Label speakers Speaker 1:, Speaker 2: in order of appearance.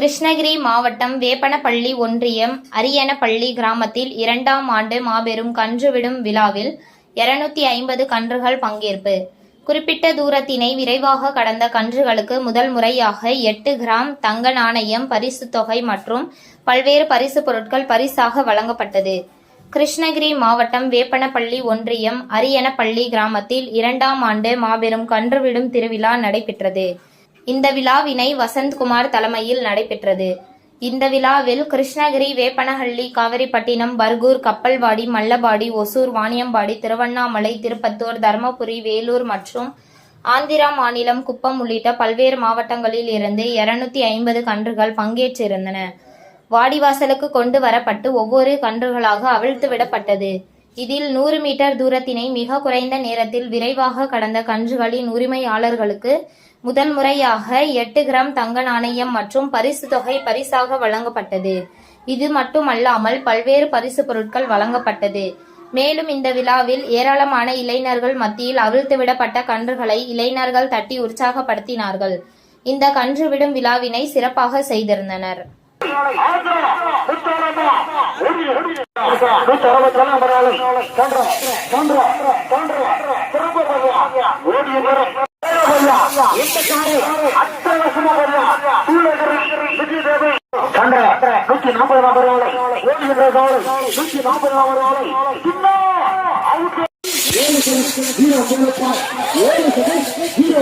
Speaker 1: கிருஷ்ணகிரி மாவட்டம் வேப்பனப்பள்ளி ஒன்றியம் அரியனப்பள்ளி கிராமத்தில் இரண்டாம் ஆண்டு மாபெரும் கன்றுவிடும் விழாவில் இருநூத்தி ஐம்பது கன்றுகள் பங்கேற்பு. குறிப்பிட்ட தூரத்தினை விரைவாக கடந்த கன்றுகளுக்கு முதல் முறையாக எட்டு கிராம் தங்க நாணயம் பரிசுத் தொகை மற்றும் பல்வேறு பரிசு பொருட்கள் பரிசாக வழங்கப்பட்டது. கிருஷ்ணகிரி மாவட்டம் வேப்பனப்பள்ளி ஒன்றியம் அரியனப்பள்ளி கிராமத்தில் இரண்டாம் ஆண்டு மாபெரும் கன்றுவிடும் திருவிழா நடைபெற்றது. இந்த விழாவினை வசந்த்குமார் தலைமையில் நடைபெற்றது. இந்த விழாவில் கிருஷ்ணகிரி வேப்பனஹள்ளி காவிரிப்பட்டினம் பர்கூர் கப்பல்வாடி மல்லபாடி ஒசூர் வாணியம்பாடி திருவண்ணாமலை திருப்பத்தூர் தருமபுரி வேலூர் மற்றும் ஆந்திரா மாநிலம் குப்பம் உள்ளிட்ட பல்வேறு மாவட்டங்களில் இருந்து இருநூத்தி ஐம்பது கன்றுகள் பங்கேற்றிருந்தன. வாடிவாசலுக்கு கொண்டு வரப்பட்டு ஒவ்வொரு கன்றுகளாக அவிழ்த்து விடப்பட்டது. இதில் நூறு மீட்டர் தூரத்தினை மிக குறைந்த நேரத்தில் விரைவாக கடந்த கன்றுகளின் உரிமையாளர்களுக்கு முதல் முறையாக எட்டு கிராம் தங்க நாணயம் மற்றும் பரிசு தொகை பரிசாக வழங்கப்பட்டது. இது மட்டுமல்லாமல் பல்வேறு பரிசு பொருட்கள் வழங்கப்பட்டது. மேலும் இந்த விழாவில் ஏராளமான இளைஞர்கள் மத்தியில் அவிழ்த்து விடப்பட்ட கன்றுகளை இளைஞர்கள் தட்டி உற்சாகப்படுத்தினார்கள். இந்த கன்று விடும் விழாவினை சிறப்பாக செய்திருந்தனர்.
Speaker 2: நூத்தி நாற்பது நம்பர் வாழை ஓடிய நேரம் நூத்தி நாற்பது நம்பர் வாழை இன்னும் அவுட் ஏழு செகண்ட் ஹீரோ ஏழு செகண்ட் ஹீரோ